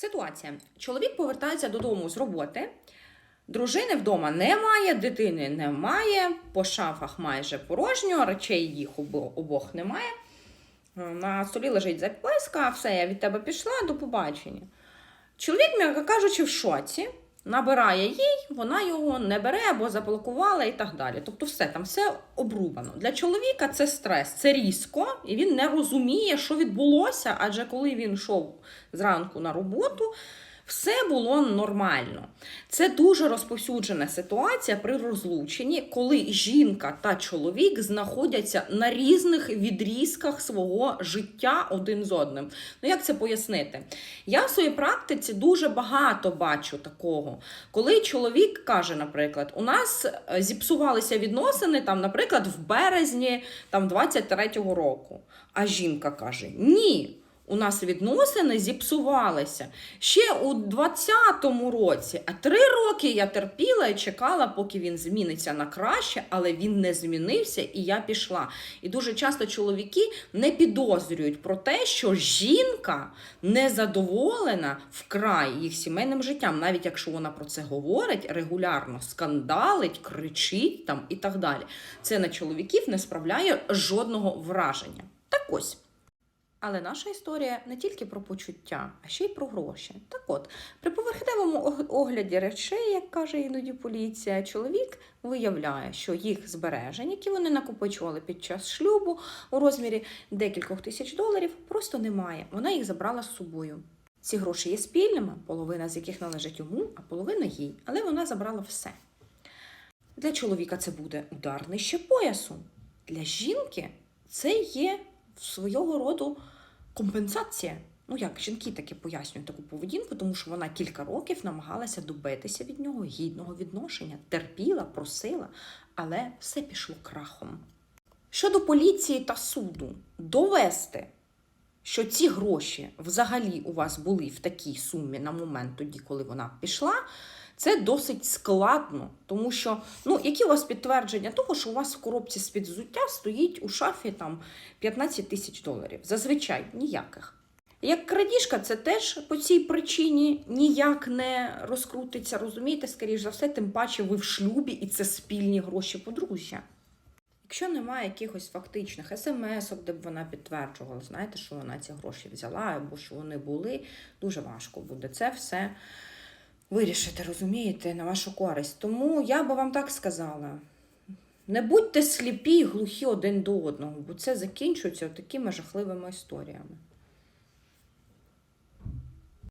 Ситуація. Чоловік повертається додому з роботи. Дружини вдома немає, дитини немає, по шафах майже порожньо, речей їх обох немає. Е, На столі лежить записка, все, я від тебе пішла, до побачення. Чоловік, м'яко кажучи, в шоці, набирає їй, вона його не бере або заблокувала і так далі. Тобто, все там все обрубано. Для чоловіка це стрес, це різко, і він не розуміє, що відбулося, адже коли він йшов зранку на роботу. Все було нормально. Це дуже розповсюджена ситуація при розлученні, коли жінка та чоловік знаходяться на різних відрізках свого життя один з одним. Ну як це пояснити? Я в своїй практиці дуже багато бачу такого, коли чоловік каже, наприклад, у нас е, зіпсувалися відносини, там, наприклад, в березні там, 23-го року. А жінка каже: Ні. У нас відносини зіпсувалися ще у 20-му році. А три роки я терпіла і чекала, поки він зміниться на краще, але він не змінився, і я пішла. І дуже часто чоловіки не підозрюють про те, що жінка незадоволена вкрай їх сімейним життям, навіть якщо вона про це говорить регулярно, скандалить, кричить там і так далі. Це на чоловіків не справляє жодного враження. Так ось. Але наша історія не тільки про почуття, а ще й про гроші. Так от, при поверхневому огляді речей, як каже іноді поліція, чоловік виявляє, що їх збережень, які вони накопичували під час шлюбу у розмірі декількох тисяч доларів, просто немає. Вона їх забрала з собою. Ці гроші є спільними, половина з яких належить йому, а половина їй. Але вона забрала все. Для чоловіка це буде удар нижче поясу. Для жінки це є свого роду компенсація. Ну як жінки таки пояснюють таку поведінку, тому що вона кілька років намагалася добитися від нього гідного відношення, терпіла, просила, але все пішло крахом. Щодо поліції та суду, довести, що ці гроші взагалі у вас були в такій сумі на момент тоді, коли вона пішла, це досить складно, тому що ну, які у вас підтвердження того, що у вас в коробці з-під взуття стоїть у шафі там 15 тисяч доларів? Зазвичай ніяких. Як крадіжка, це теж по цій причині ніяк не розкрутиться, розумієте, скоріш за все, тим паче ви в шлюбі і це спільні гроші подружжя. Якщо немає якихось фактичних смс, де б вона підтверджувала, знаєте, що вона ці гроші взяла або що вони були, дуже важко буде це все вирішити, розумієте, на вашу користь. Тому я би вам так сказала: не будьте сліпі і глухі один до одного, бо це закінчується такими жахливими історіями.